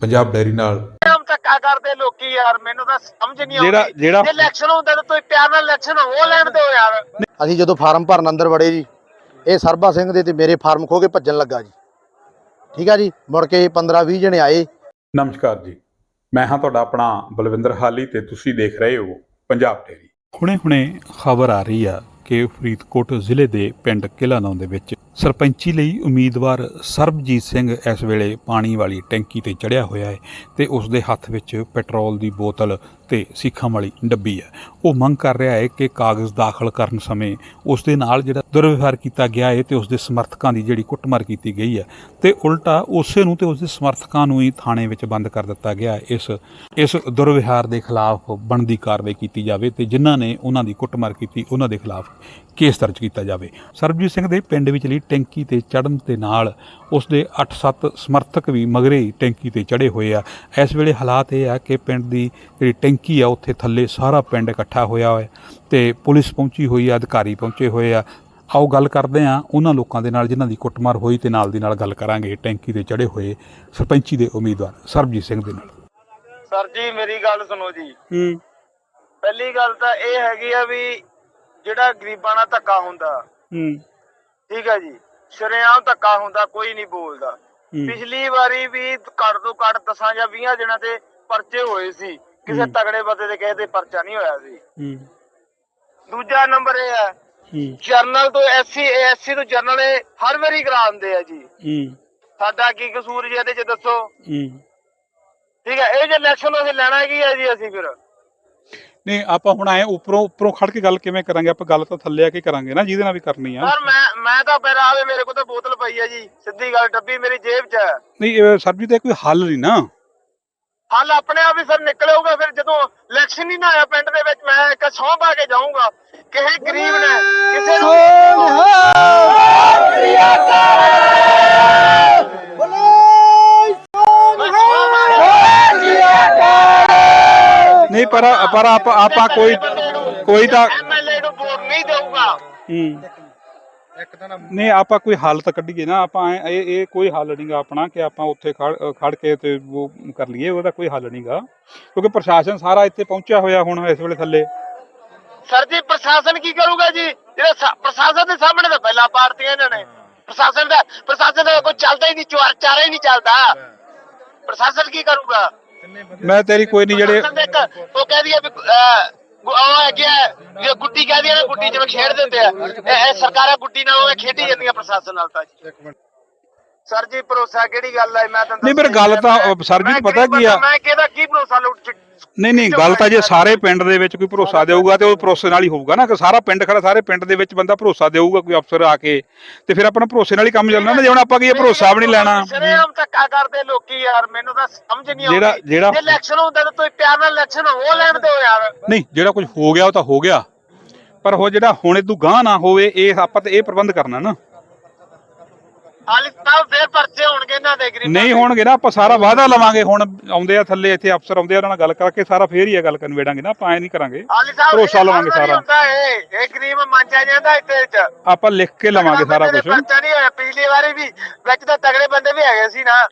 Punjab dairy ਨਾਲ। ਹਮ ਧੱਕਾ ਕਰਦੇ ਲੋਕੀ ਯਾਰ ਮੈਨੂੰ ਤਾਂ ਸਮਝ ਨਹੀਂ ਆਉਂਦੀ। ਜਿਹੜਾ ਜੇ ਇਲੈਕਸ਼ਨ ਹੁੰਦਾ ਤਾਂ ਤੁਸੀਂ ਪਿਆਰ ਨਾਲ ਇਲੈਕਸ਼ਨ ਹੋ ਲੈਣ ਦਿਓ ਯਾਰ। ਅਸੀਂ ਜਦੋਂ ਫਾਰਮ ਭਰਨ ਅੰਦਰ ਵੜੇ ਜੀ ਇਹ ਸਰਬਾ ਸਿੰਘ ਦੇ ਤੇ ਮੇਰੇ ਫਾਰਮ ਖੋ ਕੇ ਭੱਜਣ ਲੱਗਾ ਜੀ। ਠੀਕ ਆ ਜੀ ਮੁੜ ਕੇ 15 20 ਜਣੇ ਆਏ। ਨਮਸਕਾਰ ਜੀ ਮੈਂ ਹਾਂ ਤੁਹਾਡਾ ਆਪਣਾ ਬਲਵਿੰਦਰ ਹਾਲੀ ਤੇ ਤੁਸੀਂ ਦੇਖ ਰਹੇ ਹੋ ਪੰਜਾਬ ਡੈਰੀ। ਹੁਣੇ-ਹੁਣੇ ਖਬਰ ਆ ਰਹੀ ਆ ਕਿ ਫਰੀਦਕੋਟ ਜ਼ਿਲ੍ਹੇ ਦੇ ਪਿੰਡ ਕਿਲਾਨੌਂ ਦੇ ਵਿੱਚ ਸਰਪੰਚੀ ਲਈ ਉਮੀਦਵਾਰ ਸਰਬਜੀਤ ਸਿੰਘ ਇਸ ਵੇਲੇ ਪਾਣੀ ਵਾਲੀ ਟੈਂਕੀ ਤੇ ਚੜਿਆ ਹੋਇਆ ਹੈ ਤੇ ਉਸ ਦੇ ਹੱਥ ਵਿੱਚ ਪੈਟਰੋਲ ਦੀ ਬੋਤਲ ਤੇ ਸਿੱਖਾਂ ਵਾਲੀ ਡੱਬੀ ਹੈ ਉਹ ਮੰਗ ਕਰ ਰਿਹਾ ਹੈ ਕਿ ਕਾਗਜ਼ ਦਾਖਲ ਕਰਨ ਸਮੇਂ ਉਸ ਦੇ ਨਾਲ ਜਿਹੜਾ ਦੁਰਵਿਵਹਾਰ ਕੀਤਾ ਗਿਆ ਹੈ ਤੇ ਉਸ ਦੇ ਸਮਰਥਕਾਂ ਦੀ ਜਿਹੜੀ ਕੁੱਟਮਾਰ ਕੀਤੀ ਗਈ ਹੈ ਤੇ ਉਲਟਾ ਉਸੇ ਨੂੰ ਤੇ ਉਸ ਦੇ ਸਮਰਥਕਾਂ ਨੂੰ ਹੀ ਥਾਣੇ ਵਿੱਚ ਬੰਦ ਕਰ ਦਿੱਤਾ ਗਿਆ ਹੈ। ਇਸ ਇਸ ਦੁਰਵਿਵਹਾਰ ਦੇ ਖਿਲਾਫ ਬਣਦੀ ਕਾਰਵਾਈ ਕੀਤੀ ਜਾਵੇ ਤੇ ਜਿਨ੍ਹਾਂ ਨੇ ਉਹਨਾਂ ਦੀ ਕੁੱਟਮਾਰ ਕੀਤੀ, ਉਹਨਾਂ ਦੇ ਖਿਲਾਫ ਕੇਸ ਦਰਜ ਕੀਤਾ ਜਾਵੇ। ਸਰਬਜੀਤ ਸਿੰਘ ਦੇ ਪਿੰਡ ਵਿਚਲੀ ਟੈਂਕੀ ਤੇ ਚੜਨ ਦੇ ਨਾਲ ਉਸ ਦੇ 8-7 ਸਮਰਥਕ ਵੀ ਮਗਰੇ ਹੀ ਟੈਂਕੀ ਤੇ ਚੜੇ ਹੋਏ ਆ। ਇਸ ਵੇਲੇ ਹਾਲਾਤ ਇਹ ਆ ਕਿ ਪਿੰਡ ਦੀ ਜਿਹੜੀ ਟੈਂਕੀ ਆ ਉੱਥੇ ਥੱਲੇ ਸਾਰਾ ਪਿੰਡ ਇਕੱਠਾ ਹੋਇਆ ਹੋਇਆ ਤੇ ਪੁਲਿਸ ਪਹੁੰਚੀ ਹੋਈ ਆ ਅਧਿਕਾਰੀ ਪਹੁੰਚੇ ਹੋਏ ਆ। ਆਓ ਗੱਲ ਕਰਦੇ ਆ ਉਹਨਾਂ ਲੋਕਾਂ ਦੇ ਨਾਲ ਜਿਨ੍ਹਾਂ ਦੀ ਕੁੱਟਮਾਰ ਹੋਈ ਤੇ ਨਾਲ ਦੀ ਨਾਲ ਗੱਲ ਕਰਾਂਗੇ ਟੈਂਕੀ ਤੇ ਚੜੇ ਹੋਏ ਸਰਪੰਚੀ ਦੇ ਉਮੀਦਵਾਰ ਸਰਬਜੀਤ ਸਿੰਘ ਦੇ ਨਾਲ। ਸਰ ਜੀ ਮੇਰੀ ਗੱਲ ਸੁਣੋ ਜੀ। ਹੂੰ। ਪਹਿਲੀ ਗੱਲ ਤਾਂ ਇਹ ਹੈਗੀ ਆ ਵੀ ਜਿਹੜਾ ਗਰੀਬਾਂ ਨਾਲ ਧੱਕਾ ਹੁੰਦਾ ਹੂੰ। ਠੀਕ ਹੈ ਜੀ ਸ਼ਰੇਆਮ ਧੱਕਾ ਹੁੰਦਾ ਕੋਈ ਨਹੀਂ ਬੋਲਦਾ। ਪਿਛਲੀ ਵਾਰੀ ਵੀ ਘੱਟ ਤੋਂ ਘੱਟ 10 ਜਾਂ 20 ਦਿਨਾਂ ਤੇ ਪਰਚੇ ਹੋਏ ਸੀ ਕਿਸੇ। ਤਗੜੇ ਬੰਦੇ ਦੇ ਕਿਸੇ ਤੇ ਪਰਚਾ ਨਹੀਂ ਹੋਇਆ ਸੀ। ਹੂੰ। ਦੂਜਾ ਨੰਬਰ ਇਹ ਹੈ ਜਰਨਲ ਤੋਂ ਐਸਸੀ ਐਸਸੀ ਤੋਂ ਜਰਨਲ ਇਹ ਹਰ ਵਾਰੀ ਕਰਾਉਂਦੇ ਆ ਜੀ। ਹੂੰ। ਸਾਡਾ ਕੀ ਕਸੂਰ ਜੀ ਇਹਦੇ ਚ ਦੱਸੋ? ਹੂੰ। ਠੀਕ ਹੈ ਇਹ ਜੇ ਇਲੈਕਸ਼ਨ ਅਸੀਂ ਲੈਣਾ ਕੀ ਹੈ ਜੀ ਅਸੀਂ ਫਿਰ? ਨਹੀਂ ਆਪਾਂ ਹੁਣ ਆਏ ਉੱਪਰੋਂ ਉੱਪਰੋਂ ਖੜ ਕੇ ਗੱਲ ਕਿਵੇਂ ਕਰਾਂਗੇ? ਆਪਾਂ ਗੱਲ ਤਾਂ ਥੱਲੇ ਆ ਕੇ ਕਰਾਂਗੇ ਨਾ ਜਿਹਦੇ ਨਾਲ ਵੀ ਕਰਨੀ ਆ। ਸਰ ਮੈਂ ਮੈਂ ਤਾਂ ਫਿਰ ਆਵੇ ਮੇਰੇ ਕੋਲ ਤਾਂ ਬੋਤਲ ਪਈ ਹੈ ਜੀ ਸਿੱਧੀ ਗੱਲ ਡੱਬੀ ਮੇਰੀ ਜੇਬ 'ਚ ਹੈ। ਨਹੀਂ ਇਹ ਸਰਬਜੀਤ ਇਹ ਕੋਈ ਹੱਲ ਨਹੀਂ ਨਾ। ਹੱਲ ਆਪਣੇ ਆਪ ਹੀ ਸਰ ਨਿਕਲੇਗਾ ਫਿਰ ਜਦੋਂ ਇਲੈਕਸ਼ਨ ਹੀ ਨਾ ਆਇਆ ਪਿੰਡ ਦੇ ਵਿੱਚ ਮੈਂ ਇੱਕ ਸਹੁੰ ਪਾ ਕੇ ਜਾਊਂਗਾ। ਕਿਸੇ ਗਰੀਬ ਨੇ ਕਿਸੇ ਨੂੰ ਮੈਂ ਸਹੁੰ ਪਾ ਕੇ ਨਹੀਂ ਪਰ ਪਰ ਆਪਾਂ ਆਪਾਂ ਕੋਈ ਕੋਈ ਤਾਂ ਐਮਐਲਏ ਨੂੰ ਵੋਟ ਨਹੀਂ ਦੇਊਗਾ ਹੂੰ ਨਹੀਂ ਆਪਾਂ ਕੋਈ ਹੱਲ ਤਾਂ ਕੱਢੀਏ ਨਾ ਆਪਾਂ ਐਂ- ਇਹ ਇਹ ਕੋਈ ਹੱਲ ਨਹੀਂਗਾ ਆਪਣਾ ਕਿ ਆਪਾਂ ਉੱਥੇ ਖੜ ਖੜ ਕੇ ਤੇ ਉਹ ਕਰ ਲਈਏ ਉਹਦਾ ਕੋਈ ਹੱਲ ਨਹੀਂਗਾ ਕਿਉਂਕਿ ਪ੍ਰਸ਼ਾਸਨ ਸਾਰਾ ਇੱਥੇ ਪਹੁੰਚਿਆ ਹੋਇਆ ਹੁਣ ਇਸ ਵੇਲੇ ਥੱਲੇ। ਸਰ ਜੀ ਪ੍ਰਸ਼ਾਸਨ ਕੀ ਕਰੂਗਾ ਜੀ? ਜਿਹੜੇ ਸਾ- ਪ੍ਰਸ਼ਾਸਨ ਦੇ ਸਾਹਮਣੇ ਤਾਂ ਪਹਿਲਾਂ ਪਾਰਟੀਆਂ ਇਹਨਾਂ ਨੇ। ਪ੍ਰਸ਼ਾਸਨ ਦਾ ਪ੍ਰਸ਼ਾਸਨ ਦਾ ਕੋਈ ਚੱਲਦਾ ਹੀ ਨਹੀਂ ਚਾਰ ਚਾਰਾ ਹੀ ਨਹੀਂ ਚੱਲਦਾ। ਪ੍ਰਸ਼ਾਸਨ ਕੀ ਕਰੂਗਾ? ਮੈਂ ਤੇਰੀ ਕੋਈ ਨਹੀਂ ਜਿਹੜੇ ਪ੍ਰਸ਼ਾਸਨ ਇੱਕ ਉਹ ਕਹਿੰਦੀ ਆ ਵੀ, ਉਹ ਹੈਗੀ ਹੈ ਗੁੱਡੀ ਕਹਿ ਦਈਏ ਨਾ, ਗੁੱਡੀ ਜਿਵੇਂ ਖੇਡ ਦਿੰਦੇ ਆ ਇਹ ਸਰਕਾਰਾਂ ਗੁੱਡੀ ਨਾਲ ਉਹ ਖੇਡੀ ਜਾਂਦੀਆਂ ਪ੍ਰਸ਼ਾਸਨ ਨਾਲ ਤਾਂ। ਸਰ ਜੀ ਭਰੋਸਾ ਕਿਹੜੀ ਗੱਲ ਹੈ ਮੈਂ ਤੁਹਾਨੂੰ ਨਹੀਂ, ਪਰ ਗੱਲ ਤਾਂ, ਸਰ ਜੀ, ਪਤਾ ਕੀ ਆ? ਮੈਂ ਕਿਹਦਾ ਕੀ ਭਰੋਸਾ ਲੁੱਟ ਨਹੀਂ ਨਹੀਂ ਗੱਲ ਤਾਂ ਜੇ ਸਾਰੇ ਪਿੰਡ ਦੇ ਵਿੱਚ ਕੋਈ ਭਰੋਸਾ ਦੇਊਗਾ ਤੇ ਉਹ ਭਰੋਸੇ ਨਾਲ ਹੀ ਹੋਊਗਾ ਨਾ ਕਿ ਸਾਰਾ ਪਿੰਡ ਖੜਾ ਸਾਰੇ ਪਿੰਡ ਦੇ ਵਿੱਚ ਬੰਦਾ ਭਰੋਸਾ ਦੇਊਗਾ ਕੋਈ ਅਫਸਰ ਆ ਕੇ ਤੇ ਫਿਰ ਆਪਣਾ ਭਰੋਸੇ ਨਾਲ ਹੀ ਕੰਮ ਚੱਲਣਾ ਨਾ ਜੇ ਹੁਣ ਆਪਾਂ ਕੀ ਇਹ ਭਰੋਸਾ ਵੀ ਨਹੀਂ ਲੈਣਾ। ਸ਼ਰੇਆਮ ਧੱਕਾ ਕਰਦੇ ਲੋਕੀ ਯਾਰ ਮੈਨੂੰ ਤਾਂ ਸਮਝ ਨਹੀਂ ਆਉਂਦੀ। ਜਿਹੜਾ- ਜਿਹੜਾ- ਇਲੈਕਸ਼ਨ ਹੁੰਦਾ ਤਾਂ ਤੁਸੀਂ ਪਿਆਰ ਨਾਲ ਇਲੈਕਸ਼ਨ ਹੋ ਲੈਣ ਦਿਓ ਯਾਰ। ਨਹੀਂ ਜਿਹੜਾ ਕੁਝ ਹੋ ਗਿਆ ਉਹ ਤਾਂ ਹੋ ਗਿਆ ਪਰ ਉਹ ਜਿਹੜਾ ਹੁਣ ਤੂੰ ਗਾਂ ਨਾ ਹੋਵੇ ਇਹ ਆਪਾਂ ਤੇ ਇਹ ਪ੍ਰਬੰਧ ਕਰਨਾ ਨਾ। ਹਾਲੇ ਫੇਰ ਪਰਚੇ ਹੋਣਗੇ ਇਹਨਾਂ ਦੇ ਗਰੀਬਾਂ ਨਹੀਂ। ਹੋਣਗੇ ਨਾ ਆਪਾਂ ਸਾਰਾ ਵਾਅਦਾ ਲਵਾਂਗੇ। ਹੁਣ ਆਉਂਦੇ ਆ ਥੱਲੇ ਇੱਥੇ ਅਫਸਰ ਆਉਂਦੇ ਆ ਉਹਨਾਂ ਨਾਲ ਗੱਲ ਕਰਕੇ ਸਾਰਾ ਫੇਰ ਹੀ ਇਹ ਗੱਲ ਕਨਵੇੜਾਂਗੇ ਨਾ ਆਪਾਂ ਐ ਨਹੀਂ ਕਰਾਂਗੇ। ਹਾਲੇ ਸਾਹਿਬ ਭਰੋਸਾ ਲਵਾਂਗੇ ਸਾਰਾ। ਹੁੰਦਾ ਇਹ। ਇਹ ਗਰੀਬ ਮੰਚਾ ਜਾਂਦਾ ਇੱਥੇ ਚ ਆਪਾਂ ਲਿਖ ਕੇ ਲਵਾਂਗੇ ਸਾਰਾ ਕੁਝ ਪਰਚਾ ਨਹੀਂ ਹੋਇਆ ਪਿਛਲੀ ਵਾਰੀ ਵੀ ਵਿੱਚ ਤਾਂ ਤਗੜੇ ਬੰਦੇ ਵੀ ਹੈਗੇ ਸੀ ਨਾ।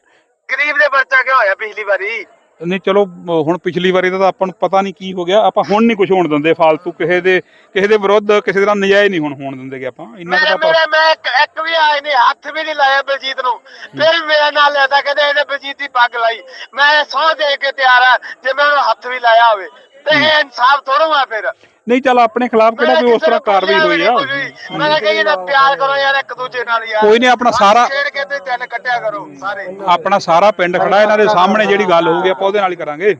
ਗਰੀਬ ਦੇ ਪਰਚਾ ਕਿਉਂ ਹੋਇਆ ਪਿਛਲੀ ਵਾਰੀ? ਨਹੀਂ ਚਲੋ ਹੁਣ ਪਿਛਲੀ ਵਾਰੀ ਤਾਂ ਆਪਾਂ ਨੂੰ ਪਤਾ ਨਹੀਂ ਕੀ ਹੋ ਗਿਆ। ਆਪਾਂ ਹੁਣ ਨਹੀਂ ਕੁਝ ਹੋਣ ਦਿੰਦੇ ਫਾਲਤੂ। ਕਿਸੇ ਦੇ ਕਿਸੇ ਦੇ ਵਿਰੁੱਧ ਕਿਸੇ ਦੇ ਨਾਲ ਨਜਾਇਜ਼ ਨਹੀਂ ਹੁਣ ਹੋਣ ਦਿੰਦੇਗੇ ਆਪਾਂ। ਇੰਨਾ ਕੁ ਤਾਂ ਮੇਰੇ ਮੈਂ ਇੱਕ ਵੀ ਆਏ ਨਹੀਂ ਹੱਥ ਵੀ ਨਹੀਂ ਲਾਇਆ ਬਲਜੀਤ ਨੂੰ। ਫਿਰ ਮੇਰਾ ਨਾਂ ਲੈਦਾ ਕਹਿੰਦੇ ਇਹਨੇ ਬਲਜੀਤ ਦੀ ਪੱਗ ਲਾਈ। ਮੈਂ ਸਹੁੰ ਦੇ ਕੇ ਤਿਆਰ ਆ ਜੇ ਮੈਂ ਉਹਨੂੰ ਹੱਥ ਵੀ ਲਾਇਆ ਹੋਵੇ। ਤੇ ਇਹ ਇਨਸਾਫ ਥੋੜੋ ਆ ਫਿਰ। ਨਹੀਂ ਚੱਲ ਆਪਣੇ ਖਿਲਾਫ ਕਿਹੜਾ ਕੋਈ ਉਸ ਤਰ੍ਹਾਂ ਕਾਰਵਾਈ ਹੋਈ ਆ। ਮੈਂ ਕਿਹਾ ਕਿ ਇਹਦਾ ਪਿਆਰ ਕਰੋ ਯਾਰ ਇੱਕ ਦੂਜੇ ਨਾਲ ਯਾਰ। ਕੋਈ ਨਹੀਂ ਆਪਣਾ ਸਾਰਾ ਛੇੜ ਕੇ ਤੇ ਦਿਨ ਕੱਟਿਆ ਕਰੋ ਸਾਰੇ। ਆਪਣਾ ਸਾਰਾ ਪਿੰਡ ਖੜਾ ਇਹਨਾਂ ਦੇ ਸਾਹਮਣੇ ਜਿਹੜੀ ਗੱਲ ਹੋਊਗੀ ਆਪਾਂ ਉਹਦੇ ਨਾਲ ਹੀ ਕਰਾਂਗੇ।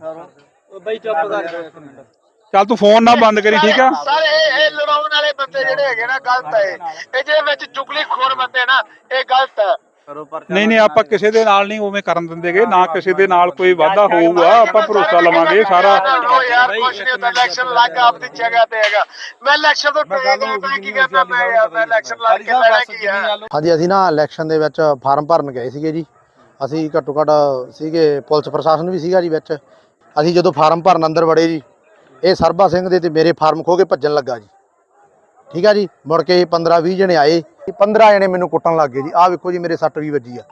ਚੱਲ ਤੂੰ ਫੋਨ ਨਾ ਬੰਦ ਕਰੀ ਠੀਕ ਆ? ਸਾਰੇ ਇਹ ਇਹ ਲੜਾਉਣ ਵਾਲੇ ਬੰਦੇ ਜਿਹੜੇ ਹੈਗੇ ਨਾ ਗਲਤ ਹੈ ਇਹ। ਜਿਹੜੇ ਵਿੱਚ ਚੁਗਲੀ ਖੋਰ ਬੰਦੇ ਨਾ ਇਹ ਗਲਤ ਹੈ ਨਹੀਂ ਨਹੀਂ ਆਪਾਂ ਕਿਸੇ ਦੇ ਨਾਲ ਨਹੀਂ ਉਵੇਂ ਕਰਨ ਦਿੰਦੇਗੇ ਨਾ ਕਿਸੇ ਦੇ ਨਾਲ ਕੋਈ ਵਾਅਦਾ ਹੋਊਗਾ ਆਪਾਂ ਭਰੋਸਾ ਲਵਾਂਗੇ ਸਾਰਾ ਉਹ ਯਾਰ ਕੁਛ ਨਹੀਂ ਹੁੰਦਾ ਇਲੈਕਸ਼ਨ ਲੱਗ ਆਪਦੀ ਜਗ੍ਹਾ ਤੇ ਹੈਗਾ। ਮੈਂ ਇਲੈਕਸ਼ਨ ਤੋਂ ਟੇਕ ਗਿਆ ਮੈਂ ਕੀ ਕਰਨਾ ਮੈਂ ਯਾਰ ਮੈਂ ਇਲੈਕਸ਼ਨ ਲੜ ਕੇ ਲੈਣਾ ਕੀ ਹੈ? ਹਾਂਜੀ ਅਸੀਂ ਨਾ ਇਲੈਕਸ਼ਨ ਦੇ ਵਿੱਚ ਫਾਰਮ ਭਰਨ ਗਏ ਸੀਗੇ ਜੀ। ਅਸੀਂ ਘੱਟੋ ਘੱਟ ਸੀਗੇ ਪੁਲਿਸ ਪ੍ਰਸ਼ਾਸਨ ਵੀ ਸੀਗਾ ਜੀ ਵਿੱਚ। ਅਸੀਂ ਜਦੋਂ ਫਾਰਮ ਭਰਨ ਅੰਦਰ ਵੜੇ ਜੀ ਇਹ ਸਰਬਾ ਸਿੰਘ ਦੇ ਤੇ ਮੇਰੇ ਫਾਰਮ ਖੋ ਕੇ ਭੱਜਣ ਲੱਗਾ ਜੀ। ਠੀਕ ਆ ਜੀ? ਮੁੜ ਕੇ 15 20 ਜਣੇ ਆਏ। 15 ਜਣੇ ਮੈਨੂੰ ਕੁੱਟਣ ਲੱਗ ਗਏ ਜੀ। ਆਹ ਵੇਖੋ ਜੀ ਮੇਰੇ ਸੱਟ ਵੀ ਵੱਜੀ ਆ।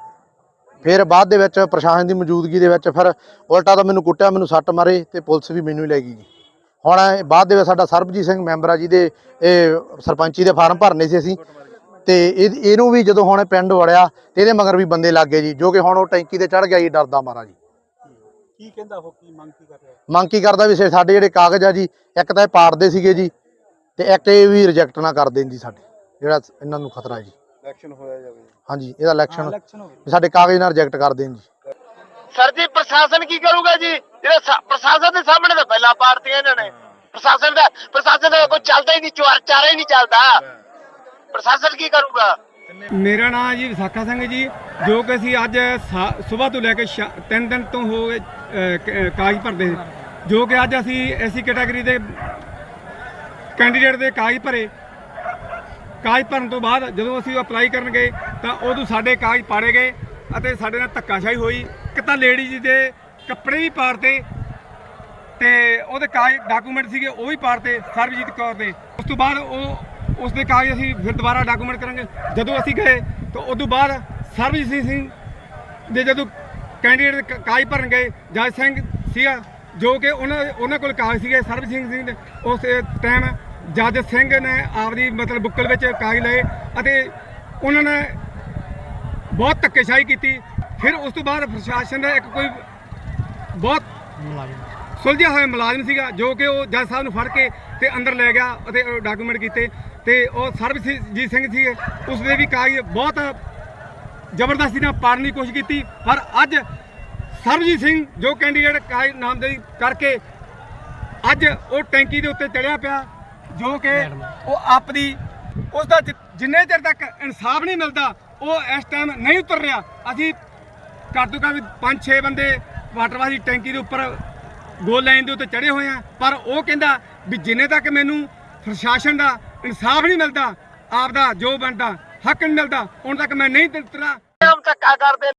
ਫਿਰ ਬਾਅਦ ਦੇ ਵਿੱਚ ਪ੍ਰਸ਼ਾਸਨ ਦੀ ਮੌਜੂਦਗੀ ਦੇ ਵਿੱਚ ਫਿਰ ਉਲਟਾ ਤਾਂ ਮੈਨੂੰ ਕੁੱਟਿਆ ਮੈਨੂੰ ਸੱਟ ਮਾਰੇ ਤੇ ਪੁਲਿਸ ਵੀ ਮੈਨੂੰ ਹੀ ਲੈ ਗਈ ਜੀ। ਹੁਣ ਬਾਅਦ ਦੇ ਵਿੱਚ ਸਾਡਾ ਸਰਬਜੀਤ ਸਿੰਘ ਮੈਂਬਰ ਆ ਜਿਹਦੇ ਇਹ ਸਰਪੰਚੀ ਦੇ ਫਾਰਮ ਭਰਨੇ ਸੀ ਅਸੀਂ। ਤੇ ਇਹ ਇਹਨੂੰ ਵੀ ਜਦੋਂ ਹੁਣ ਪਿੰਡ ਵੜਿਆ ਤੇ ਇਹਦੇ ਮਗਰ ਵੀ ਬੰਦੇ ਲੱਗ ਗਏ ਜੀ ਜੋ ਕਿ ਹੁਣ ਉਹ ਟੈਂਕੀ ਤੇ ਚੜ ਗਿਆ ਜੀ ਡਰਦਾ ਮਾਰਾ ਜੀ। ਕੀ ਕਹਿੰਦਾ ਉਹ ਕੀ ਮੰਗ ਕੀ ਕਰ ਰਿਹਾ? ਮੰਗ ਕੀ ਕਰਦਾ ਵੀ ਸਾਡੇ ਜਿਹੜੇ ਕਾਗਜ਼ ਆ ਜੀ ਇੱਕ ਤਾਂ ਇਹ ਪਾੜਦੇ ਸੀਗੇ ਜੀ ਤੇ ਇੱਕ ਇਹ ਵੀ ਰਿਜੈਕਟ ਨਾ ਕਰ ਦੇਣ ਜੀ ਸਾਡੇ। ਜਿਹੜਾ ਇਹਨਾਂ ਨੂੰ ਖਤਰਾ ਹੈ ਜੀ। ਇਲੈਕਸ਼ਨ ਹੋਇਆ ਜਾਵੇ ਹਾਂਜੀ ਇਹਦਾ ਇਲੈਕਸ਼ਨ ਸਾਡੇ ਕਾਗਜ਼ ਨਾਲ ਰਿਜੈਕਟ ਕਰ ਦੇਣ ਜੀ। ਸਰ ਜੀ ਪ੍ਰਸ਼ਾਸਨ ਕੀ ਕਰੂਗਾ ਜੀ? ਜਿਹੜਾ ਪ੍ਰਸ਼ਾਸਨ ਦੇ ਸਾਹਮਣੇ ਤਾਂ ਪਹਿਲਾਂ ਪਾਰਟੀਆਂ ਇਹਨਾਂ ਨੇ। ਪ੍ਰਸ਼ਾਸਨ ਦਾ ਪ੍ਰਸ਼ਾਸਨ ਦਾ ਕੋਈ ਚੱਲਦਾ ਹੀ ਨਹੀਂ ਚਾਰ ਚਾਰਾ ਹੀ ਨਹੀਂ ਚੱਲਦਾ। ਪ੍ਰਸ਼ਾਸਨ ਕੀ ਕਰੂਗਾ? ਮੇਰਾ ਨਾਮ ਜੀ ਵਿਸਾਖਾ ਸਿੰਘ ਜੀ ਜੋ ਕਿ ਅਸੀਂ ਅੱਜ ਸਵੇਰ ਤੋਂ ਲੈ ਕੇ ਤਿੰਨ ਦਿਨ ਤੋਂ ਹੋ ਗਏ ਕਾਗਜ਼ ਭਰਦੇ ਜੋ ਕਿ ਅੱਜ ਅਸੀਂ ਐਸੀ ਕੈਟਾਗਰੀ ਦੇ ਕੈਂਡੀਡੇਟ ਦੇ ਕਾਗਜ਼ ਭਰੇ। ਕਾਗਜ਼ ਭਰਨ ਤੋਂ ਬਾਅਦ ਜਦੋਂ ਅਸੀਂ ਅਪਲਾਈ ਕਰਨ ਗਏ ਤਾਂ ਉਦੋਂ ਸਾਡੇ ਕਾਗਜ਼ ਪਾੜੇ ਗਏ ਅਤੇ ਸਾਡੇ ਨਾਲ ਧੱਕਾਸ਼ਾਹੀ ਹੋਈ। ਇੱਕ ਤਾਂ ਲੇਡੀਜ਼ ਦੇ ਕੱਪੜੇ ਵੀ ਪਾੜਤੇ ਤੇ ਉਹਦੇ ਕਾਗਜ਼ ਡਾਕੂਮੈਂਟ ਸੀਗੇ ਉਹ ਵੀ ਪਾੜਤੇ ਸਰਬਜੀਤ ਕੌਰ ਦੇ। ਉਸ ਤੋਂ ਬਾਅਦ ਉਹ ਉਸ ਦੇ ਕਾਗਜ਼ ਅਸੀਂ ਫਿਰ ਦੁਬਾਰਾ ਡਾਕੂਮੈਂਟ ਕਰਾਂਗੇ। ਜਦੋਂ ਅਸੀਂ ਗਏ ਤਾਂ ਉਸ ਤੋਂ ਬਾਅਦ ਸਰਬਜੀਤ ਸਿੰਘ ਦੇ ਜਦੋਂ ਕੈਂਡੀਡੇਟ ਕਾਗਜ਼ ਭਰਨ ਗਏ, ਜੱਜ ਸਿੰਘ ਸੀਗਾ, ਜੋ ਕਿ ਉਹਨਾਂ ਉਹਨਾਂ ਕੋਲ ਕਾਗਜ਼ ਸੀਗੇ ਸਰਬਜੀਤ ਸਿੰਘ ਦੇ। ਉਸ ਟਾਈਮ ਜੱਜ ਸਿੰਘ ਨੇ ਆਪਦੀ ਮਤਲਬ ਬੁੱਕਲ ਵਿੱਚ ਕਾਗਜ਼ ਲਏ ਅਤੇ ਉਹਨਾਂ ਨੇ ਬਹੁਤ ਧੱਕੇਸ਼ਾਹੀ ਕੀਤੀ। ਫਿਰ ਉਸ ਤੋਂ ਬਾਅਦ ਪ੍ਰਸ਼ਾਸਨ ਦਾ ਇੱਕ ਕੋਈ ਬਹੁਤ ਸੁਲਝਿਆ ਹੋਇਆ ਮੁਲਾਜ਼ਮ ਸੀਗਾ ਜੋ ਕਿ ਉਹ ਜੱਜ ਸਾਹਿਬ ਨੂੰ ਫੜ ਕੇ ਤੇ ਅੰਦਰ ਲੈ ਗਿਆ ਅਤੇ ਡਾਕੂਮੈਂਟ ਕੀਤੇ ਤੇ ਉਹ ਸਰਬਜੀਤ ਸਿੰਘ ਸੀਗੇ ਉਸ ਦੇ ਵੀ ਕਾਗਜ਼ ਬਹੁਤ ਜ਼ਬਰਦਸਤੀ ਨਾਲ ਪਾੜਨ ਦੀ ਕੋਸ਼ਿਸ਼ ਕੀਤੀ। ਪਰ ਅੱਜ ਸਰਬਜੀਤ ਸਿੰਘ ਜੋ ਕੈਂਡੀਡੇਟ ਕਾਗਜ਼ ਨਾਮਜ਼ਦਗੀ ਕਰਕੇ ਅੱਜ ਉਹ ਟੈਂਕੀ ਦੇ ਉੱਤੇ ਚੜਿਆ ਪਿਆ। ਜੋ ਕਿ ਉਹ ਆਪਦੀ ਉਸ ਦਾ ਜਿੰਨੇ ਚਿਰ ਤੱਕ ਇਨਸਾਫ ਨਹੀਂ ਮਿਲਦਾ, ਉਹ ਇਸ ਟਾਈਮ ਨਹੀਂ ਉਤਰ ਰਿਹਾ। ਅਸੀਂ ਘੱਟ ਤੋਂ ਘੱਟ 5-6 ਬੰਦੇ ਵਾਟਰ ਵਾਟਰਵਾਸੀ ਟੈਂਕੀ ਦੇ ਉੱਪਰ ਗੋਲ ਲਾਈਨ ਦੇ ਉੱਤੇ ਚੜੇ ਹੋਏ ਆ। ਪਰ ਉਹ ਕਹਿੰਦਾ ਵੀ ਜਿੰਨੇ ਤੱਕ ਮੈਨੂੰ ਪ੍ਰਸ਼ਾਸਨ ਦਾ ਇਨਸਾਫ ਨਹੀਂ ਮਿਲਦਾ, ਆਪਦਾ ਜੋ ਬਣਦਾ, ਹੱਕ ਨਹੀਂ ਮਿਲਦਾ, ਉਨ ਤੱਕ ਮੈਂ ਨਹੀਂ ਉਤਰਨਾ ਧੱਕਾ ਕਰਦੇ